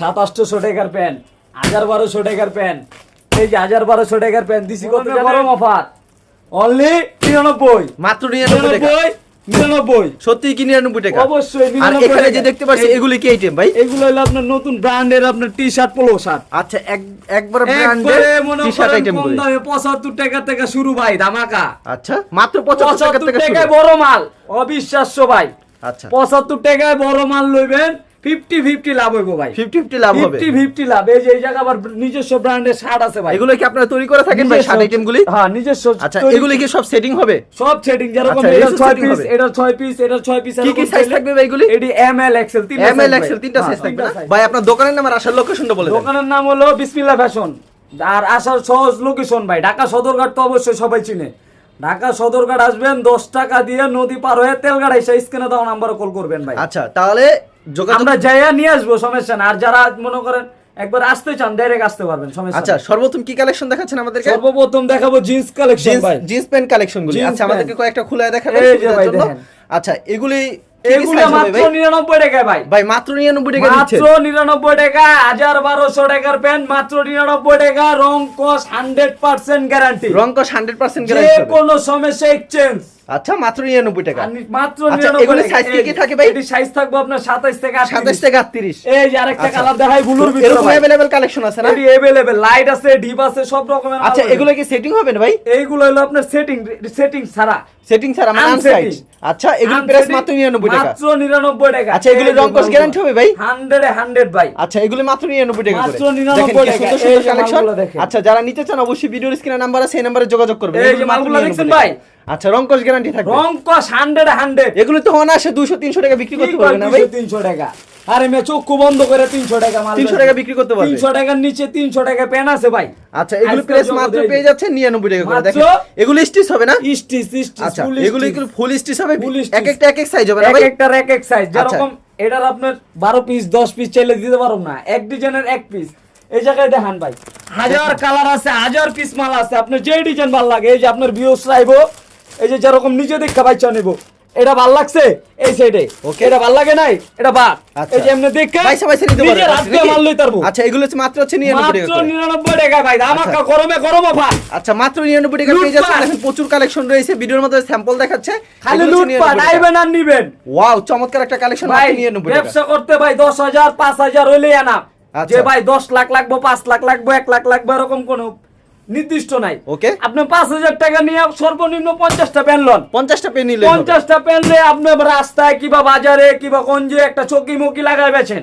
সাত আটশোশো টাকার প্যান্ট হাজার বারোশো টাকার প্যান্ট। এই যে হাজার বারোশো টাকার প্যান্ট দিছি কত গরম অফার। অনলি নিরানব্বই। মাত্র নিরানব্বই নিরানব্বই সত্যি কি নিরানব্বই টাকা? অবশ্যই আর এখানে যে দেখতে পাচ্ছি এগুলি কি আইটেম ভাই? এগুলো হলো আপনার নতুন ব্র্যান্ডের আপনার টি শার্ট পোলো শার্ট আচ্ছা এক একবার ব্র্যান্ডের টি শার্ট আইটেম কম দামে পঁচাত্তর টাকা থেকে শুরু ভাই ধামাকা। আচ্ছা মাত্র 75 টাকা থেকে শুরু। বড় মাল অবিশ্বাস্য ভাই। আচ্ছা। পঁচাত্তর টাকায় বড় মাল লইবেন ফিফটি ফিফটি লাভ হইব ভাই। 50 50 লাভ হবে। ফিফটি ফিফটি লাভ। এই যে এই জায়গা আবার নিজস্ব ব্র্যান্ডের শার্ট আছে ভাই। এগুলো কি আপনারা তৈরি করে থাকেন ভাই শার্ট আইটেম গুলি হ্যাঁ নিজস্ব আচ্ছা এগুলি কি সব সেটিং হবে? সব সেটিং যেরকম আচ্ছা, এটা এসব ছয় setting পিস এটা ছয় পিস এটা ছয় পিস কি কি সাইজ থাকবে ভাই এগুলি? এটি এম এল এক্সেল তিন এম এল এক্সেল তিনটা সাইজ থাকবে ভাই আপনার দোকানের নাম আর আসার লোকেশনটা বলে দেন। দোকানের নাম হলো বিসমিল্লাহ ফ্যাশন। আর আসার সহজ লোকেশন ভাই ঢাকা সদরঘাট তো অবশ্যই সবাই চিনে। ঢাকা সদরঘাট আসবেন দশ টাকা দিয়ে নদী পার হয়ে তেলঘাট এসে স্ক্রিনে দেওয়া নাম্বারে কল করবেন ভাই। আচ্ছা তাহলে আমরা যাইয়া নিয়ে আসব সমস্যা না আর যারা মনে করেন একবার আসতে চান ডাইরেক্ট আসতে পারবেন সমস্যা আচ্ছা সর্বপ্রথম কি কালেকশন দেখাচ্ছেন আমাদেরকে? সর্বপ্রথম দেখাবো জিন্স কালেকশন ভাই। জিন্স প্যান্ট কালেকশন গুলি। আচ্ছা আমাদেরকে কয়েকটা খুলে দেখাবেন আচ্ছা এগুলি এগুলো মাত্র নিরানব্বই টাকায় ভাই। ভাই মাত্র 99 টাকা মাত্র নিরানব্বই টাকা হাজার বারোশো টাকার প্যান্ট মাত্র নিরানব্বই টাকা রং কস হান্ড্রেড পার্সেন্ট গ্যারান্টি রংকশ 100% যে গ্যারান্টি কোনো সমস্যা এক্সচেঞ্জ আচ্ছা মাত্র 99 টাকা মাত্র আচ্ছা, 99 এগুলোর টাকা। size কি কি এই- থাকে ভাই? এটি সাইজ থাকবে আপনার 27 থেকে 27 28 থেকে 38 এই যে আরেকটা আচ্ছা। কালার দেখাই ব্লুর ভিতরে এরকম ভাই। अवेलेबल কালেকশন আছে না এটি अवेलेबल লাইট আছে ডিপ আছে সব রকমের মাল আচ্ছা আছে। এগুলো কি সেটিং হবে না ভাই এইগুলো হলো আপনার সেটিং সেটিং ছাড়া সেটিং ছাড়া মানে Unsetting। আনসাইজ আচ্ছা এগুলো প্রাইস মাত্র 99 টাকা মাত্র 99 টাকা আচ্ছা, এগুলো রং কস guarantee হবে ভাই? 100 এ 100 ভাই আচ্ছা এগুলো মাত্র 99 টাকা করে মাত্র 99 দেখেন কি টাকা। সুন্দর এই সুন্দর যে কালেকশন মালগুলো দেখেন। আচ্ছা যারা নিতে চান অবশ্যই ভিডিওর স্ক্রিনে নাম্বার আছে এই নম্বরে যোগাযোগ করবেন এই যে এগুলো মাত্র মালগুলো 99 দেখছেন টাকা। ভাই? আচ্ছা রংকশ গ্যারান্টি থাকবে। রং কস 100 100 এগুলো তো অনায়াসে 200 300 টাকা বিক্রি করতে পারবে না ভাই। 300 টাকা। আরে মে চক্ষু বন্ধ করে 300 টাকা মাল 300 টাকা বিক্রি করতে পারবে। 300 টাকার নিচে 300 টাকা পেন আছে ভাই। আচ্ছা এগুলো জগতে মাত্র পেয়ে যাচ্ছে 99 টাকা করে। দেখেন এগুলো স্টিচ হবে না? স্টিচ স্টিচ আচ্ছা এগুলো। এগুলো ফুল স্টিচ হবে? এক একটা এক এক সাইজ হবে না এক ভাই? একটার এক এক সাইজ আচ্ছা। যেরকম এটার আপনার বারো পিস দশ পিস চাইলে দিতে পারো না। এক ডিজাইনের এক পিস এই জায়গায় দেখান ভাই। হাজার কালার আছে হাজার পিস মাল আছে। আপনার যে ডিজাইন ভালো লাগে এই যে আপনার ভিউস চাইব এই যে যেরকম নিজে দেখা বাচ্চা নেব এটা ভালো লাগছে? এই সাইডে Okay. এটা ভালো লাগে নাই? এটা বাদ। আচ্ছা। এই যে এমনি দেখে পয়সা পয়সা নিতে পারবে। হাত দিয়ে মাল লই তারবো আচ্ছা এগুলো হচ্ছে মাত্র হচ্ছে 99 টাকা মাত্র করে। নিরানব্বই টাকা ভাই। ধামাকা আচ্ছা। গরমে গরম অফার। আচ্ছা মাত্র 99 টাকা পেয়ে যাচ্ছেন। দেখেন প্রচুর কালেকশন রয়েছে। ভিডিওর মধ্যে স্যাম্পল দেখাচ্ছে। খালি লুটপাট আইবেন আর নিবেন। ওয়াও চমৎকার একটা কালেকশন মাত্র 99 টাকা। ব্যবসা করতে ভাই দশ হাজার পাঁচ হাজার হইলেই আনা আচ্ছা। যে ভাই দশ লাখ লাগবো পাঁচ লাখ লাগবো এক লাখ লাগবো এরকম কোনো নির্দিষ্ট নাই। ওকে। আপনি পাঁচ হাজার টাকা নিয়ে সর্বনিম্ন পঞ্চাশটা প্যান লন। 50টা পেন নিলে। পঞ্চাশটা প্যান লে আপনি রাস্তায় কিবা বাজারে কিবা গঞ্জে একটা চকি মুকি লাগাই বেছেন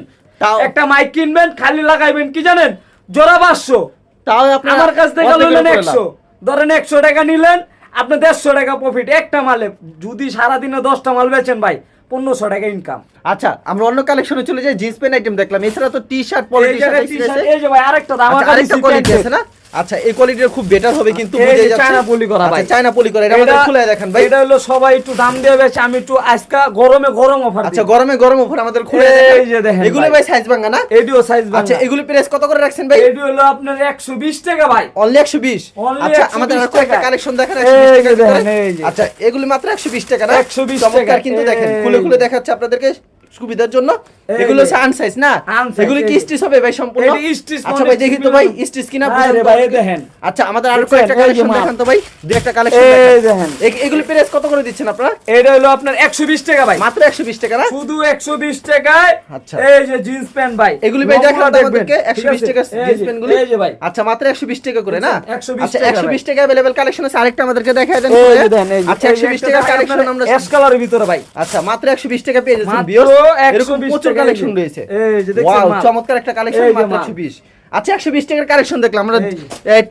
একটা মাইক কিনবেন খালি লাগাইবেন কি জানেন? জোড়া পাঁচশো। তাও আমার কাছ থেকে নিলেন একশো। ধরেন একশো টাকা নিলেন আপনি দেড়শো টাকা প্রফিট একটা মালে যদি সারাদিনে দশটা মাল বেচেন ভাই পনেরোশো টাকা ইনকাম আচ্ছা আমরা অন্য কালেকশনে চলে যাই জিন্স প্যান্ট আইটেম দেখলাম। এছাড়া তো টি শার্ট পলো এই টি শার্ট এই যে ভাই আরেকটা দাম আচ্ছা আরেকটা কোয়ালিটি আছে না? আচ্ছা এই কোয়ালিটির খুব বেটার হবে কিন্তু বুঝে যাচ্ছে চায়না পলি করা ভাই। আচ্ছা চায়না পলি করা এটা আমাদের খুলে দেখেন ভাই এটা হলো সবাই একটু দাম দিয়ে বেছে আমি একটু আজকা গরমে গরম অফার আচ্ছা গরমে গরম অফার আমাদের খুলে এই যে দেখেন এগুলো ভাই। সাইজ ভাঙা না এডিও সাইজ ভাঙা আচ্ছা এগুলো প্রাইস কত করে রাখছেন ভাই এডি হলো আপনার 120 টাকা ভাই অনলি 120 Only আচ্ছা আমাদের আর টাকা। কয়েকটা কালেকশন দেখেন এই 120 যে টাকার ভিতরে। দেখেন, এই যে। আচ্ছা এগুলো মাত্র 120 টাকা না 120 চমৎকার টাকা। কিন্তু দেখেন খুলে খুলে দেখাচ্ছে আপনাদেরকে সুবিধার জন্য এই এগুলো যে। হচ্ছে আনসাইজ না Unsize, এগুলো কি এই যে। স্টিচ হবে ভাই সম্পূর্ণ এটি stitch আচ্ছা মানে ভাই দেখি তো ভাই সুবিধা- স্টিচ কিনা আরে বুঝুন তো ভাই, এই আমাকে। দেখেন। আচ্ছা আমাদের আরো দেখছেন? কয়েকটা এই যে কালেকশন মাল। দেখান তো ভাই দুই একটা কালেকশন এই দেখেন। এগুলি প্রাইস কত করে দিচ্ছেন আপনারা এটা হলো আপনার 120 টাকা ভাই মাত্র 120 টাকা না শুধু 120 টাকায় আচ্ছা। এই যে জিন্স প্যান্ট ভাই এগুলি ভাই দেখান নম্বর তো দেখবেন, আমাদেরকে ঠিক 120 আছে? টাকা এই জিন্স যে, প্যান্ট গুলি এই যে ভাই আচ্ছা মাত্র 120 টাকা করে না 120 আচ্ছা টাকা 120 টাকা अवेलेबल কালেকশন আছে আরেকটা আমাদেরকে দেখায় দেন এই করে। যে দেন, এই যে। আচ্ছা এই যে 120 একটা টাকা ভাই কালেকশন আপনার আমরা অ্যাশ কালারের ভিতরে ভাই আচ্ছা মাত্র 120 টাকা পেয়ে যাচ্ছেন মাত্র ভিউয়ার্স 120 এরকম প্রচুর কালেকশন রয়েছে। এই যে দেখছেন চমৎকার একটা কালেকশন মাত্র 120 আচ্ছা 120 টাকার কালেকশন দেখলাম। আমরা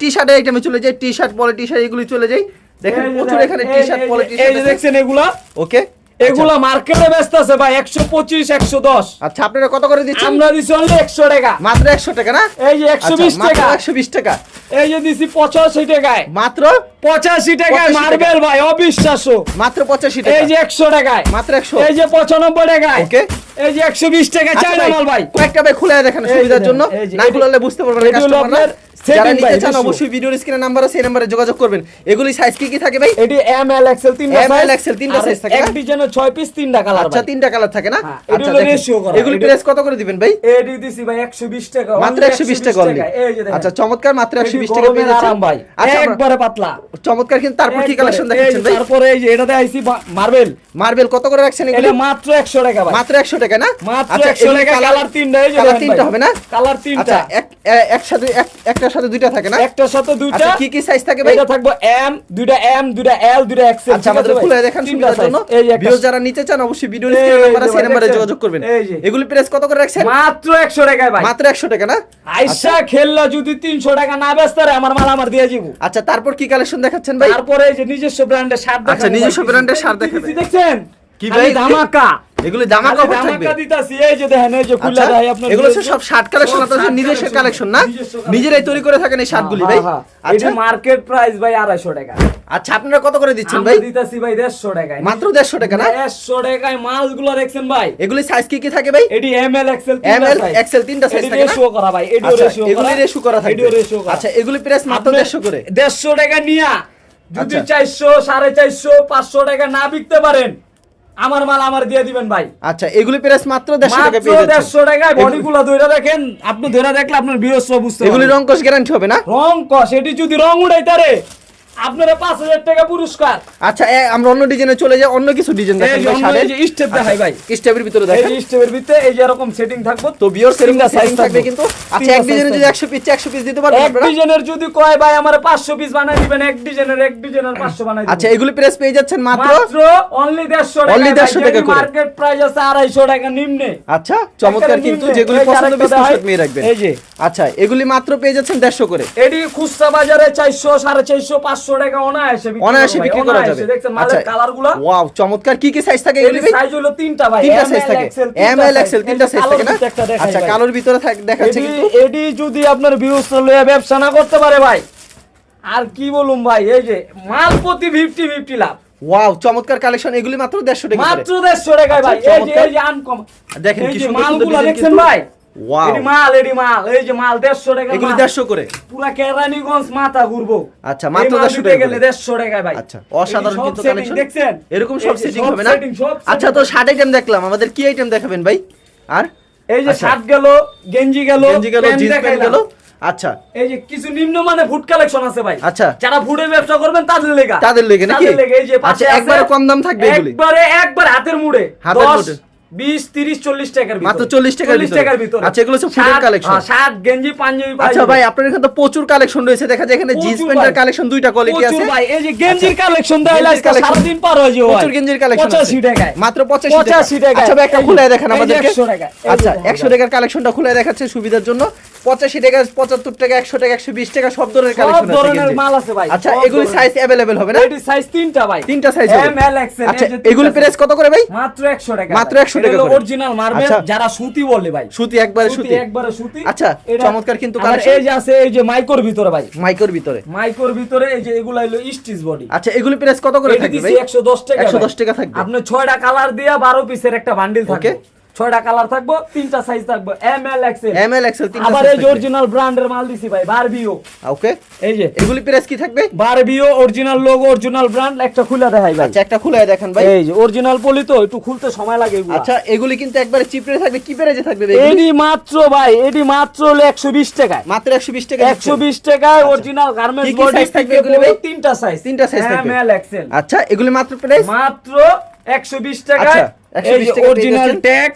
টি শার্টের আইটেমে চলে যাই টি শার্ট পলো টি শার্ট এগুলি চলে যাই। দেখেন প্রচুর এখানে টি শার্ট এই টি শার্ট দেখছেন এগুলা? ওকে এগুলা মার্কেটে ব্যস্ত আছে ভাই 125 110 আচ্ছা আপনারা কত করে দিচ্ছেন? আমরা দিছি অনলি 100 টাকা। মাত্র 100 টাকা না? এই যে আচ্ছা 120 মাত্র টাকা। 120 টাকা। এই যে দিছি 85 টাকায়। মাত্র 85 টাকায় মার্বেল ভাই অবিশ্বাস্য। মাত্র 85 টাকা। এই যে 100 টাকায়। মাত্র 100 এই যে 95 টাকায়। ওকে। এই যে 120 টাকা আচ্ছা চায়না ভাই, মাল ভাই। কয়েকটা ভাই খুলে দেখেন সুবিধার জন্য। না বুঝতে পারবেন না এটি হলো কাস্টমাররা আপনার যারা নিতে চান অবশ্যই ভিডিওর স্ক্রিনে নাম্বার আছে এই নাম্বারে যোগাযোগ করবেন। এগুলি সাইজ কি কি থাকে ভাই? এটি এম এল এক্সেল তিনটা M, size, L, তিনটা আর থাকে এক না? ডিজাইনের ছয় পিস তিনটা কালার আচ্ছা তিনটা কালার থাকে না? হ্যাঁ, আচ্ছা দেখেন। করা, এগুলি এগুলো- কত করে দিবেন ভাই? এডি দিছি ভাই 120 টাকা মাত্র only 120 টাকা আচ্ছা চমৎকার মাত্র 120 এটি টাকা পেয়ে যাচ্ছেন। ভাই। আচ্ছা একবারে পাতলা। চমৎকার কিন্তু তারপর কি কালেকশন দেখাচ্ছেন ভাই? তারপরে এই যে এটাতে আইছি মার্বেল মার্বেল কত করে রাখছেন এগুলি? মাত্র 100 টাকা ভাই। মাত্র 100 টাকা না? মাত্র আচ্ছা 100 টাকা কালার তিনটা এই যে কালার তিনটা হবে না? কালার তিনটা। আচ্ছা এক একসাথে একটার সাথে দুইটা থাকে না? একটার সাথে দুইটা। আচ্ছা কি কি সাইজ থাকে ভাই? এটা থাকবে এম দুইটা এম দুইটা এল দুইটা এক্সেল আচ্ছা আমাদের খুলে দেখান সুবিধার জন্য। এই যে একটা- যারা নিতে চান অবশ্যই ভিডিওর এই স্ক্রিনে নাম্বার আছে নাম্বারে যোগাযোগ করবেন। এগুলি প্রেস কত করে রাখছেন? মাত্র 100 টাকায় ভাই। মাত্র 100 টাকা না? আইসা খেললা যদি 300 টাকা না বেচতে রে আমার মাল আমার দিয়ে যাব আচ্ছা তারপর কি কালেকশন দেখাচ্ছেন ভাই তারপরে এই যে নিজস্ব ব্র্যান্ডের শার্ট আচ্ছা, নিজস্ব ব্র্যান্ডের শার্ট দেখাবেন। দেখছেন কি ভাই? ধামাকা এগুলি জামা কাপড় থাকবে? দিতাছি এই যে দেখেন এই যে খুলে আচ্ছা আপনার এগুলো সব শার্ট কালেকশন আপনাদের নিজস্ব কালেকশন না? নিজেরাই তৈরি করে থাকেন এই শার্টগুলি ভাই। আচ্ছা। আচ্ছা মার্কেট প্রাইস ভাই 250 টাকা। আচ্ছা আপনারা কত করে দিচ্ছেন ভাই? দিতাছি ভাই 150 টাকায়। মাত্র 150 টাকা না? 150 টাকায় মালগুলো দেখছেন ভাই। এগুলি সাইজ কি কি থাকে ভাই? এডি M L XL ML, XL তিনটা size থাকে রেশিও করা ভাই আচ্ছা রেশিও এগুলি রেশু করা থাকবে। এডিও রেশিও করা। আচ্ছা এগুলি প্রেস মাত্র 150 করে। 150 টাকা নিয়া যদি আচ্ছা। 400 450 500 টাকা না বিকতে পারেন আমার মাল আমার দিয়ে দিবেন ভাই। আচ্ছা এগুলি প্রেস মাত্র 150 টাকা পেয়ে যাচ্ছেন। 150 টাকায় বডিগুলো ধরে দেখেন আপনি ধরে দেখলে আপনার বিয়স বুঝতে এগুলি। রং কস গ্যারান্টি হবে না? রং কস এটি যদি রং উড়াইতারে আপনারা 5000 টাকা পুরস্কার। আচ্ছা আমরা অন্য ডিজাইনে চলে যাই অন্য কিছু ডিজাইন ভাই এই স্টেপ দেখাই ভাই। স্টেপের ভিতরে দেখেন। স্টেপের ভিতরে এই যে এরকম সেটিং থাকব তো বিয়র সাইজ থাকবে। কিন্তু। আচ্ছা এক ডিজাইনে যদি 100 পিস 100 পিস দিতে পারবেন এক ডিজাইনের যদি কয় ভাই আমার 500 পিস বানাই দিবেন এক ডিজাইনের এক ডিজাইনের 500 বানাই দিবেন। আচ্ছা এগুলি প্রেস পেয়ে যাচ্ছেন মাত্র? মাত্র অনলি 150 টাকা Only 150 টাকা করে। মার্কেট প্রাইস আছে 250 টাকা নিম্নে। আচ্ছা চমৎকার কিন্তু। যেগুলি পছন্দ নিয়ে রাখবেন। এই যে। আচ্ছা এগুলি মাত্র পেয়ে যাচ্ছেন 150 করে। এডি খুচরা বাজারে 400 450 500 টাকা অনায়াসে অনায়াসে ভাই, বিক্রি করা যাবে। দেখছেন কালারগুলো? ওয়াও চমৎকার। কি কি সাইজ থাকে এগুলি সাইজ হলো তিনটা ভাই তিনটা সাইজ থাকে। এম এল এক্সেল তিনটা সাইজ থাকে না? আচ্ছা কালোর ভিতরে দেখাচ্ছে কিন্তু। এডি যদি আপনার ভিউজ লয়ে ব্যবসা না করতে পারে ভাই আর কি বলুম ভাই এই যে মাল প্রতি 50 50 লাভ। ওয়াও চমৎকার কালেকশন এগুলি মাত্র 150 টাকা মাত্র 150 টাকায় ভাই আচ্ছা, এই যে এই যে আনকম দেখেন কি সুন্দর ভাই? মাল এডি মাল এই যে মাল 150 টাকা এগুলি 150 করে? পুরা কেরানীগঞ্জ মাথা ঘুরবো। আচ্ছা, মাত্র 150 টাকা গেলে 150 টাকায় ভাই। আচ্ছা অসাধারণ কিন্তু কালেকশন দেখছেন? এরকম সব সেটিং হবে না? আচ্ছা তো শার্ট আইটেম দেখলাম। আমাদের কি আইটেম দেখাবেন ভাই? আর? এই যে। শার্ট গেল গেঞ্জি গেল গেঞ্জি গেল জিন্স প্যান্ট গেল। আচ্ছা। এই যে কিছু নিম্ন মানে ফুড কালেকশন আছে ভাই। আচ্ছা। যারা ফুডের ব্যবসা করবেন তাদের লেগা। তাদের লেগে নাকি? তাদের লেগে এই যে আচ্ছা, একবারে কম দাম থাকবে এগুলি? একবারে একবার হাতের মুড়ে। হাতের 10, মুঠে। 20 30 40 টাকার ভিতরে মাত্র 40 টাকার ভিতরে। টাকার ভিতরে আচ্ছা, এগুলো হচ্ছে food এর শার্ট, collection। হ্যাঁ, শার্ট গেঞ্জি পাঞ্জাবি পাওয়া আচ্ছা যাবে। ভাই আপনার এখানে তো প্রচুর কালেকশন রয়েছে দেখা যায় এখানে জিন্স প্রচুর প্যান্টের ভাই। কালেকশন দুইটা কোয়ালিটি প্রচুর আছে ভাই এই যে গেঞ্জির আচ্ছা। কালেকশন দেয় গেঞ্জির আজকে collection। সারাদিন পার হয়ে যাবে প্রচুর গেঞ্জির কালেকশন 85 টাকায় মাত্র 85 টাকা 85 টাকায়। আচ্ছা ভাই একটা এই যে- খুলে দেখেন এই যে আমাদেরকে 100 টাকা। এই যে আচ্ছা দেখেন 100 টাকার কালেকশনটা খুলে দেখাচ্ছে সুবিধার জন্য 85 টাকা 75 টাকা 100 টাকা 120 টাকা সব ধরনের সব কালেকশন আছে ধরনের গেঞ্জির। মাল আছে ভাই আচ্ছা সব এগুলি ধরনের। সাইজ अवेलेबल হবে না এটি সাইজ তিনটা ভাই তিনটা সাইজ হবে এম এল এক্সেল আচ্ছা এগুলি প্রাইস কত করে ভাই মাত্র 100 টাকা মাত্র ভাই। 100 এটা টাকা হলো করে। অরিজিনাল মার্বেল আচ্ছা। যারা সুতি বলে ভাই। সুতি একবারে সুতি একবারে সুতি। আচ্ছা, চমৎকার কিন্তু এই যে আছে এই যে মাইকোর ভিতরে ভাই। মাইকোর ভিতরে। মাইকোর ভিতরে এই যে এগুলা হলো স্টিচ বডি আচ্ছা এগুলি প্রাইস কত করে এটা থাকবে দিছি ভাই? 110 টাকা 110 টাকা থাকবে। আপনি ছয়টা কালার দিয়া 12 পিসের একটা বান্ডিল Okay. ছয়টা কালার থাকব তিনটা সাইজ থাকবে M L XL M L XL তিনটা আবার এই যে অরিজিনাল ব্র্যান্ডের মাল দিছি ভাই বারবিও ওকে এই যে। এগুলি প্রাইস কি থাকবে? বারবিও অরিজিনাল লোগো অরিজিনাল ব্র্যান্ড একটা খুলে দেখাই ভাই। আচ্ছা একটা খুলে দেখেন ভাই। এই যে অরিজিনাল পলি তো একটু খুলতে সময় লাগে এগুলা। আচ্ছা এগুলি কিন্তু একবারে থাকবে কি প্রাইসে থাকবে এডি মাত্র ভাই এডি মাত্র 120 টাকায়। মাত্র 120 টাকা দিচ্ছেন। 120 টাকায় অরিজিনাল গার্মেন্টস বডি থাকবে এগুলি ভাই? তিনটা সাইজ তিনটা size থাকবে। এম এল এক্সেল আচ্ছা এগুলি মাত্র প্রাইস মাত্র 120 টাকায়। আচ্ছা, 120 এই যে টাকা original tag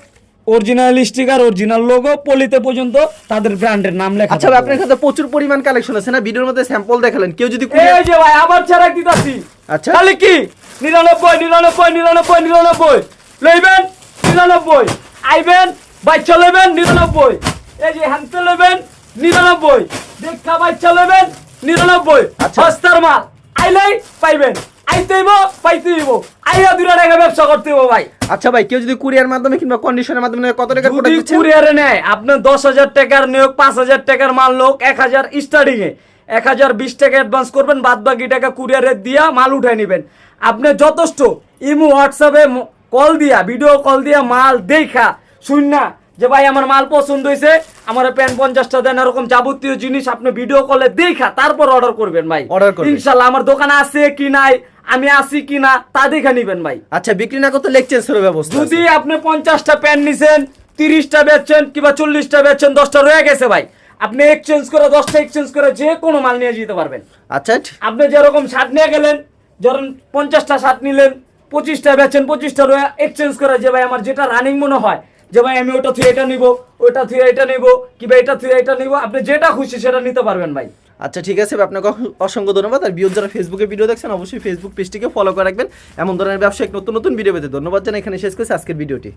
original sticker original logo পলিতে পর্যন্ত তাদের ব্র্যান্ডের নাম লেখা আচ্ছা ভাই। আপনার তো প্রচুর পরিমাণ কালেকশন আছে না? ভিডিওর মধ্যে স্যাম্পল দেখালেন। কেউ যদি এই যে ভাই আবার ছাড়া দিতাছি। আচ্ছা। তাহলে কি? 99 99 99 99 লইবেন 99 আইবেন বাচ্চা লইবেন 99 এই যে হ্যান্ডতে লইবেন 99 দেখা বাচ্চা লইবেন 99 আচ্ছা। মাল। আইলাই পাইবেন। পাইতেইব আইয়া টাকা ব্যবসা করতে হইব ভাই। আচ্ছা ভাই কেউ যদি কুরিয়ার মাধ্যমে কিংবা কন্ডিশনের মাধ্যমে কত প্রোডাক্ট কুরিয়ারে নেয় হাজার টাকার নিয়োগ মাল লোক এক হাজার স্টার্টিং এ। এক হাজার বিশ টাকা অ্যাডভান্স করবেন বাদ বাকি টাকা কুরিয়ারে দিয়া মাল উঠাই নেবেন। আপনি যথেষ্ট ইমো হোয়াটসঅ্যাপে কল দিয়া ভিডিও কল দিয়া মাল দেখা শুননা যে ভাই আমার মাল পছন্দ হয়েছে আমার প্যান্ট পঞ্চাশটা দেন এরকম যাবতীয় জিনিস আপনি ভিডিও কলে দেখা তারপর অর্ডার করবেন ভাই। Order করবেন। ইনশাল্লাহ আমার দোকানে আছে কি নাই আমি আছি কি না তা দেখে নিবেন ভাই। আচ্ছা বিক্রি না করতে করার ব্যবস্থা যদি আপনি পঞ্চাশটা প্যান্ট নিছেন তিরিশটা বেচছেন কিংবা চল্লিশটা বেচছেন দশটা রয়ে গেছে ভাই। আপনি এক্সচেঞ্জ করে দশটা এক্সচেঞ্জ করে যে কোনো মাল নিয়ে যেতে পারবেন। আচ্ছা আপনি যেরকম শার্ট নিয়ে গেলেন ধরুন পঞ্চাশটা শার্ট নিলেন পঁচিশটা বেচেন পঁচিশটা রয়ে এক্সচেঞ্জ করে যে ভাই আমার যেটা রানিং মনে হয় যে ভাই, আমি ওটা থুয়ে এটা নিব, ওটা থুয়ে এটা নিব কিংবা এটা থুয়ে এটা নিব, আপনি যেটা খুশি সেটা নিতে পারবেন ভাই। আচ্ছা ঠিক আছে, আপনাকে অস- অসংখ্য ধন্যবাদ। আর বিয়োগ যারা ফেসবুকে ভিডিও দেখছেন, অবশ্যই ফেসবুক পেজটিকে ফলো করে রাখবেন। এমন ধরনের ব্যবসায়িক নতুন নতুন ভিডিও পেতে ধন্যবাদ জানাই। এখানে শেষ করছি আজকের ভিডিওটি